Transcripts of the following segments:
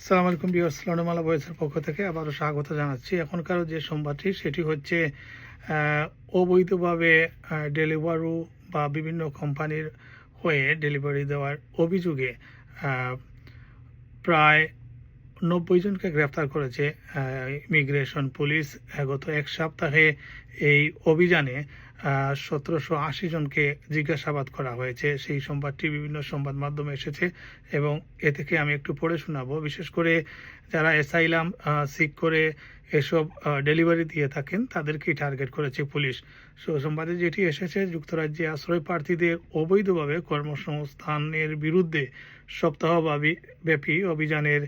আসসালামু আলাইকুম বিয়ার্স লন্ডমালা বয়েসের পক্ষ থেকে আবারও স্বাগত জানাচ্ছি। এখনকার যে সংবাদটি, সেটি হচ্ছে অবৈধভাবে ডেলিভারু বা বিভিন্ন কোম্পানির হয়ে ডেলিভারি দেওয়ার অভিযোগে প্রায় নব্বই জনকে গ্রেফতার করেছে ইমিগ্রেশন পুলিশ। গত এক সপ্তাহে এই অভিযানে সতেরোশো আশি জনকে জিজ্ঞাসাবাদ করা হয়েছে। সেই সংবাদটি বিভিন্ন সংবাদ মাধ্যমে এসেছে এবং এ থেকে আমি একটু পড়ে শোনাবো। বিশেষ করে যারা অ্যাসাইলাম সিক করে এসব ডেলিভারি দিয়ে থাকেন, তাদেরকেই টার্গেট করেছে পুলিশ। সো, সংবাদে যেটি এসেছে, যুক্তরাজ্যে আশ্রয় প্রার্থীদের অবৈধভাবে কর্মসংস্থানের বিরুদ্ধে সপ্তাহব্যাপী ব্যাপী অভিযানের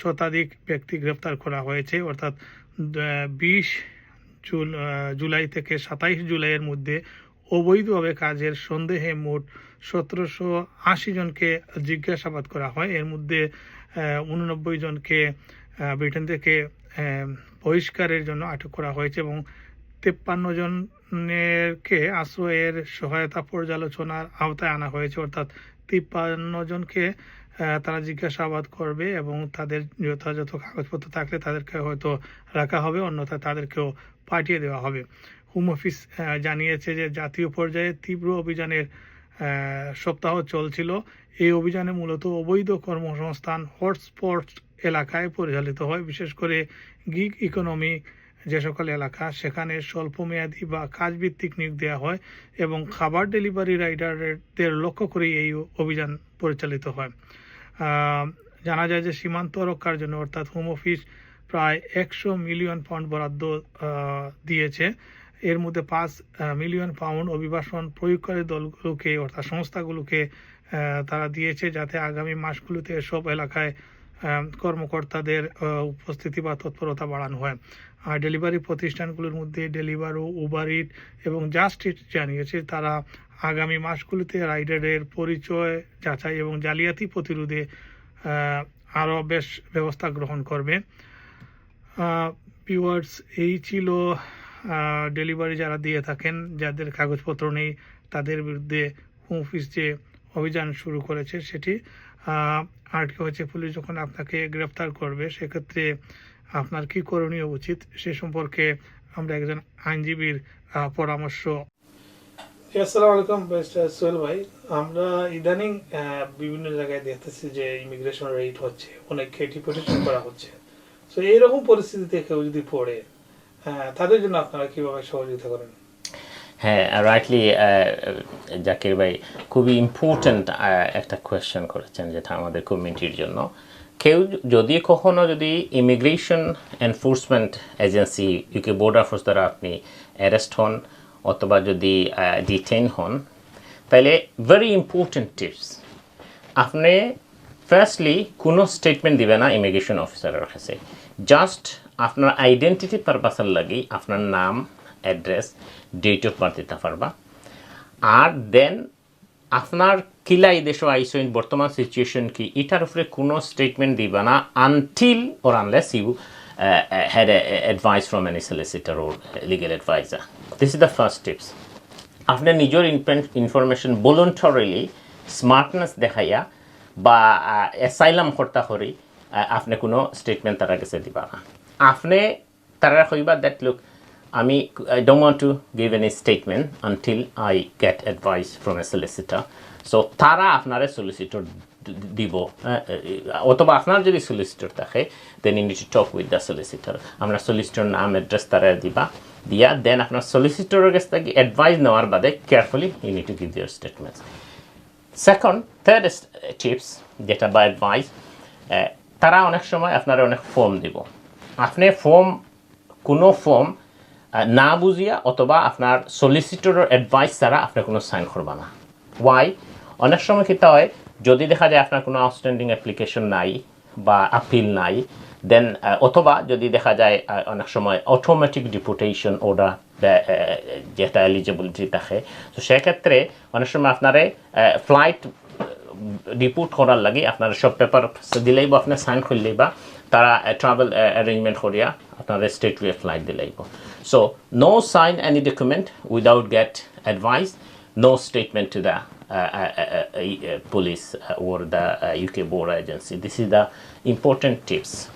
শতাধিক ব্যক্তি গ্রেপ্তার করা হয়েছে। অর্থাৎ বিশ জুলাই থেকে সাতাইশ জুলাইয়ের মধ্যে অবৈধভাবে কাজের সন্দেহে মোট সতেরোশো আশি জনকে জিজ্ঞাসাবাদ করা হয়। এর মধ্যে উননব্বই জনকে ব্রিটেন থেকে বহিষ্কারের জন্য আটক করা হয়েছে এবং তেপ্পান্ন জনকে আশ্রয়ের সহায়তা পর্যালোচনার আওতায় আনা হয়েছে। অর্থাৎ, তিপ্পান্ন জনকে তারা জিজ্ঞাসাবাদ করবে এবং তাদের যথাযথ কাগজপত্র থাকলে তাদেরকে হয়তো রাখা হবে, অন্যথায় তাদেরকেও পাঠিয়ে দেওয়া হবে। হোম অফিস জানিয়েছে যে জাতীয় পর্যায়ে তীব্র অভিযানের সপ্তাহ চলছিল। এই অভিযানে মূলত অবৈধ কর্মসংস্থান, হটস্পট এলাকায় পরিচালিত হয়। বিশেষ করে গিগ ইকোনমি, যে সকল এলাকা, সেখানে স্বল্পমেয়াদী বা কাজভিত্তিক নিয়োগ দেওয়া হয় এবং খাবার ডেলিভারি রাইডারদের লক্ষ্য করে এই অভিযান পরিচালিত হয়। জানা যায় যে সীমান্ত রক্ষার জন্য অর্থাৎ হোম অফিস প্রায় একশো মিলিয়ন পাউন্ড বরাদ্দ দিয়েছে। এর মধ্যে পাঁচ মিলিয়ন পাউন্ড অভিবাসন প্রয়োগকারী দলগুলোকে অর্থাৎ সংস্থাগুলোকে তারা দিয়েছে যাতে আগামী মাসগুলোতে সব এলাকায় কর্মকর্তাদের উপস্থিতি বা তৎপরতা বাড়ানো হয়। আর ডেলিভারি প্রতিষ্ঠানগুলোর মধ্যে ডেলিভারো উবার ইট এবং জাস্ট ইট জানিয়েছে তারা আগামী মাসগুলিতে রাইডারের পরিচয়, যাচাই এবং জালিয়াতি প্রতিরোধে আরও বেশ ব্যবস্থা গ্রহণ করবে। ভিউয়ার্স এই ছিল ডেলিভারি যারা দিয়ে থাকেন, যাদের কাগজপত্র নেই, তাদের বিরুদ্ধে হোম অফিস যে অভিযান শুরু করেছে সেটি আর কি হচ্ছে পুলিশ যখন আপনাকে গ্রেফতার করবে, সেক্ষেত্রে আপনার কি করণীয় উচিত সে সম্পর্কে আমরা একজন আইনজীবীর পরামর্শ। আসসালামু আলাইকুম সোহেল ভাই। আমরা ইদানিং বিভিন্ন জায়গায় দেখতেছি যে ইমিগ্রেশন রেট হচ্ছে অনেককে ডিপোর্টেশন করা হচ্ছে। তো এইরকম পরিস্থিতিতে কেউ যদি পড়ে তাদের জন্য আপনারা কীভাবে সহযোগিতা করেন? হ্যাঁ রাইটলি জাকির ভাই খুবই ইম্পর্ট্যান্ট একটা কোয়েশ্চেন করেছেন যেটা আমাদের কমিউনিটির জন্য। কেউ যদি কখনো যদি immigration enforcement agency UK border force দ্বারা আপনি অ্যারেস্ট হন অথবা যদি ডিটেইন হন, তাহলে ভেরি ইম্পর্ট্যান্ট টিপস আপনি ফার্স্টলি কোনো স্টেটমেন্ট দিবে না ইমিগ্রেশন অফিসারের কাছে। জাস্ট আপনার আইডেন্টিটি পারপাসের লাগি আপনার নাম অ্যাড্রেস ডেট অফ বার্থ দিতে পারবা। আর দেন আপনার কিলা এই দেশে আইসইন বর্তমান সিচুয়েশন কি, এটার উপরে কোনো স্টেটমেন্ট দিবা না until or unless you had advice from any solicitor or legal adviser this is the first tips আপনার নিজের ইনফরমেশন ভলেন্টারিলি স্মার্টনেস দেখাইয়া বা অ্যাসাইলাম কর্তা করি আপনি কোনো স্টেটমেন্ট তারা কাছে দিবা না। আপনি তারা কইবা দ্যাট লুক আমি I don't want to give any statement until I get advice from a solicitor so তারা আপনারে সলিসিটর দিব। অথবা আপনার যদি সলিসিটর থাকে then you to talk with the solicitor আমরা সলিসিটর নাম অ্যাড্রেস তারা দিবা, দিয়া দেন আপনার সলিসিটরের কাছ থেকে অ্যাডভাইস নেওয়ার বাদে carefully you need to give their statements second third tips যেটা বা অ্যাডভাইস তারা অনেক সময় আপনারা অনেক ফর্ম দিব। আপনি ফর্ম কোনো ফর্ম না বুঝিয়া অথবা আপনার সলিসিটরের অ্যাডভাইস ছাড়া আপনি কোনো সাইন করবা না। ওয়াই অনেক সময় কী হয়, যদি দেখা যায় আপনার কোনো আউটস্ট্যান্ডিং অ্যাপ্লিকেশন নাই বা আপিল নাই দেন অথবা যদি দেখা যায় অনেক সময় অটোমেটিক ডিপুটেশন অর্ডার যেটা এলিজিবিলিটি থাকে, তো সেক্ষেত্রে অনেক সময় আপনারে ফ্লাইট ডিপুট করার লাগে আপনার সব পেপার দিলেই বা আপনি সাইন করলেই বা তারা ট্রাভেল অ্যারেঞ্জমেন্ট করিয়া আপনার স্টেট ফ্লাইট দিলেইব So no sign any document without get advice, no statement to the uh, uh, uh, uh, uh police or the uh, UK border agency. This is the important tips.